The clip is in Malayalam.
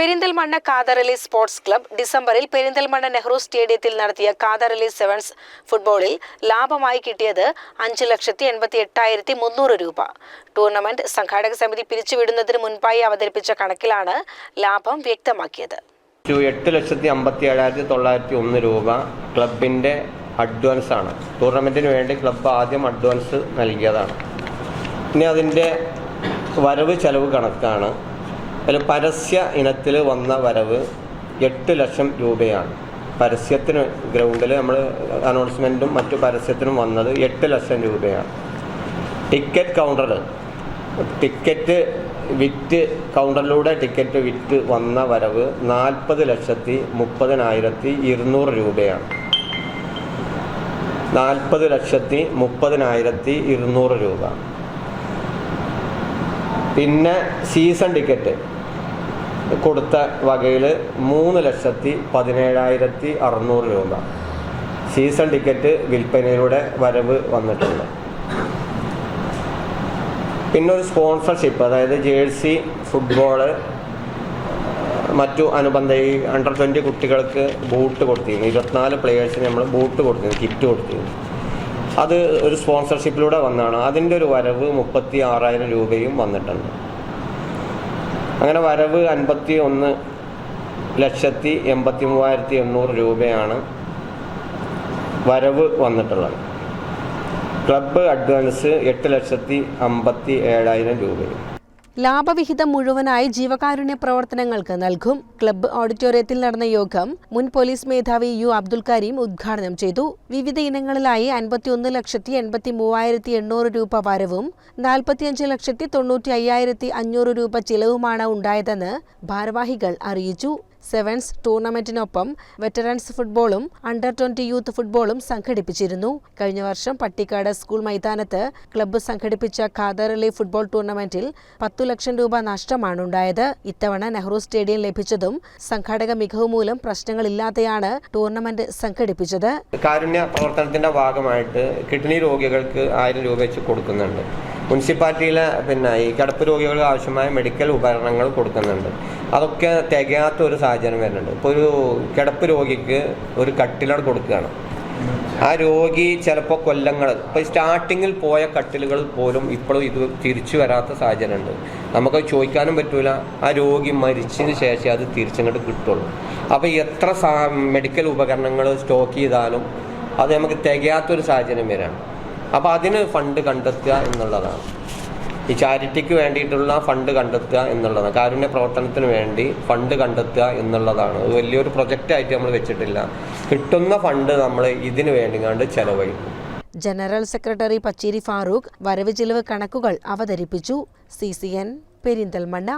പെരിന്തൽമണ്ണ കാതറലി സ്പോർട്സ് ക്ലബ് ഡിസംബറിൽ പെരിന്തൽമണ്ണ നെഹ്റു സ്റ്റേഡിയത്തിൽ നടത്തിയ കാതറലി സെവൻസ് ഫുട്ബോളിൽ ലാഭമായി കിട്ടിയത് അഞ്ച് ലക്ഷത്തി എൺപത്തി എട്ടായിരത്തി മുന്നൂറ് രൂപ. ടൂർണമെന്റ് സംഘാടക സമിതി പിരിച്ചുവിടുന്നതിന് മുൻപായി അവതരിപ്പിച്ച കണക്കിലാണ് ലാഭം വ്യക്തമാക്കിയത്. എട്ട് ലക്ഷത്തി അമ്പത്തി ഏഴായിരത്തി തൊള്ളായിരത്തി ഒന്ന് രൂപ ക്ലബിന്റെ അഡ്വാൻസ് ആണ്. ടൂർണമെന്റിന് വേണ്ടി ക്ലബ്ബ് ആദ്യം അഡ്വാൻസ് നൽകിയതാണ്. ഇനി അതിന്റെ വരവ് ചെലവ് കണക്കാണ്. അതിൽ പരസ്യ ഇനത്തിൽ വന്ന വരവ് എട്ട് ലക്ഷം രൂപയാണ്. പരസ്യത്തിന് ഗ്രൗണ്ടിൽ നമ്മൾ അനൗൺസ്മെന്റും മറ്റു പരസ്യത്തിനും വന്നത് എട്ട് ലക്ഷം രൂപയാണ്. ടിക്കറ്റ് കൗണ്ടർ ടിക്കറ്റ് വിറ്റ് കൗണ്ടറിലൂടെ ടിക്കറ്റ് വിറ്റ് വന്ന വരവ് നാൽപ്പത് ലക്ഷത്തി മുപ്പതിനായിരത്തി ഇരുന്നൂറ് രൂപയാണ്. നാൽപ്പത് ലക്ഷത്തി മുപ്പതിനായിരത്തി ഇരുന്നൂറ് രൂപ. പിന്നെ സീസൺ ടിക്കറ്റ് കൊടുത്ത വകയിൽ മൂന്ന് ലക്ഷത്തി പതിനേഴായിരത്തി അറുന്നൂറ് രൂപ. സീസൺ ടിക്കറ്റ് വിൽപ്പനയിലൂടെ വരവ് വന്നിട്ടുണ്ട്. പിന്നെ ഒരു സ്പോൺസർഷിപ്പ് അതായത് ജേഴ്സി ഫുട്ബോൾ മറ്റു അനുബന്ധ ഈ അണ്ടർ ട്വന്റി കുട്ടികൾക്ക് ബൂട്ട് കൊടുത്തിരുന്നു. ഇരുപത്തിനാല് പ്ലെയേഴ്സിന് നമ്മൾ ബൂട്ട് കൊടുത്തിരുന്നു കിറ്റ് കൊടുത്തിരുന്നു. അത് ഒരു സ്പോൺസർഷിപ്പിലൂടെ വന്നതാണ്. അതിന്റെ ഒരു വരവ് മുപ്പത്തി ആറായിരം രൂപയും വന്നിട്ടുണ്ട്. അങ്ങനെ വരവ് അൻപത്തി ഒന്ന് ലക്ഷത്തി എൺപത്തി മൂവായിരത്തി എണ്ണൂറ് രൂപയാണ് വരവ് വന്നിട്ടുള്ളത്. ക്ലബ്ബ് അഡ്വാൻസ് എട്ട് ലക്ഷത്തി അമ്പത്തി ഏഴായിരം രൂപയും. ലാഭവിഹിതം മുഴുവനായി ജീവകാരുണ്യ പ്രവർത്തനങ്ങൾക്ക് നൽകും. ക്ലബ്ബ് ഓഡിറ്റോറിയത്തിൽ നടന്ന യോഗം മുൻ പോലീസ് മേധാവി യു അബ്ദുൽ കരീം ഉദ്ഘാടനം ചെയ്തു. വിവിധ ഇനങ്ങളിലായി അൻപത്തിയൊന്ന് ലക്ഷത്തി എൺപത്തി മൂവായിരത്തി എണ്ണൂറ് രൂപ വരവും നാൽപ്പത്തിയഞ്ച് ലക്ഷത്തി തൊണ്ണൂറ്റി അയ്യായിരത്തി അഞ്ഞൂറ് രൂപ ചിലവുമാണ് ഉണ്ടായതെന്ന് ഭാരവാഹികൾ അറിയിച്ചു. സെവൻസ് ടൂർണമെന്റിനൊപ്പം വെറ്ററൻസ് ഫുട്ബോളും അണ്ടർ ട്വന്റി യൂത്ത് ഫുട്ബോളും സംഘടിപ്പിച്ചിരുന്നു. കഴിഞ്ഞ വർഷം പട്ടിക്കാട് സ്കൂൾ മൈതാനത്ത് ക്ലബ്ബ് സംഘടിപ്പിച്ച ഖാദർ ഫുട്ബോൾ ടൂർണമെന്റിൽ പത്തു ലക്ഷം രൂപ നഷ്ടമാണുണ്ടായത് ഇത്തവണ നെഹ്റു സ്റ്റേഡിയം ലഭിച്ചതും സംഘാടക മികവ് മൂലം പ്രശ്നങ്ങളില്ലാതെയാണ് ടൂർണമെന്റ് സംഘടിപ്പിച്ചത്. കാരുണ്യ പ്രവർത്തനത്തിന്റെ ഭാഗമായിട്ട് കിഡ്നി രോഗികൾക്ക് ആയിരം രൂപ വെച്ച് കൊടുക്കുന്നുണ്ട്. മുനിസിപ്പാലിറ്റിയിലെ പിന്നെ ഈ കിടപ്പ് രോഗികൾക്ക് ആവശ്യമായ മെഡിക്കൽ ഉപകരണങ്ങൾ കൊടുക്കുന്നുണ്ട്. അതൊക്കെ തികയാത്ത ഒരു സാഹചര്യം വരുന്നുണ്ട്. ഇപ്പോൾ ഒരു കിടപ്പ് രോഗിക്ക് ഒരു കട്ടിലാണ് കൊടുക്കുകയാണ്. ആ രോഗി ചിലപ്പോൾ കൊല്ലങ്ങൾ ഇപ്പോൾ സ്റ്റാർട്ടിങ്ങിൽ പോയ കട്ടിലുകൾ പോലും ഇപ്പോഴും ഇത് തിരിച്ചു വരാത്ത സാഹചര്യമുണ്ട്. നമുക്ക് ചോദിക്കാനും പറ്റൂല. ആ രോഗി മരിച്ചതിന് ശേഷം അത് തിരിച്ചങ്ങോട്ട് കിട്ടുള്ളൂ. അപ്പോൾ എത്ര മെഡിക്കൽ ഉപകരണങ്ങൾ സ്റ്റോക്ക് ചെയ്താലും അത് നമുക്ക് തികയാത്തൊരു സാഹചര്യം വരാണ്. അപ്പോൾ അതിന് ഫണ്ട് കണ്ടെത്തുക എന്നുള്ളതാണ്. ഈ ചാരിറ്റിക്ക് വേണ്ടിയിട്ടുള്ള ഫണ്ട് കണ്ടെത്തുക എന്നുള്ളതാണ്. കാരുണ്യ പ്രവർത്തനത്തിന് വേണ്ടി ഫണ്ട് കണ്ടെത്തുക എന്നുള്ളതാണ്. വലിയൊരു പ്രൊജക്റ്റായിട്ട് നമ്മൾ വെച്ചിട്ടില്ല. കിട്ടുന്ന ഫണ്ട് നമ്മൾ ഇതിന് വേണ്ടി കണ്ട് ചെലവഴിക്കും. ജനറൽ സെക്രട്ടറി പച്ചേരി ഫാറൂഖ് വരവ് ചിലവ് കണക്കുകൾ അവതരിപ്പിച്ചു. C C N Perinthalmanna.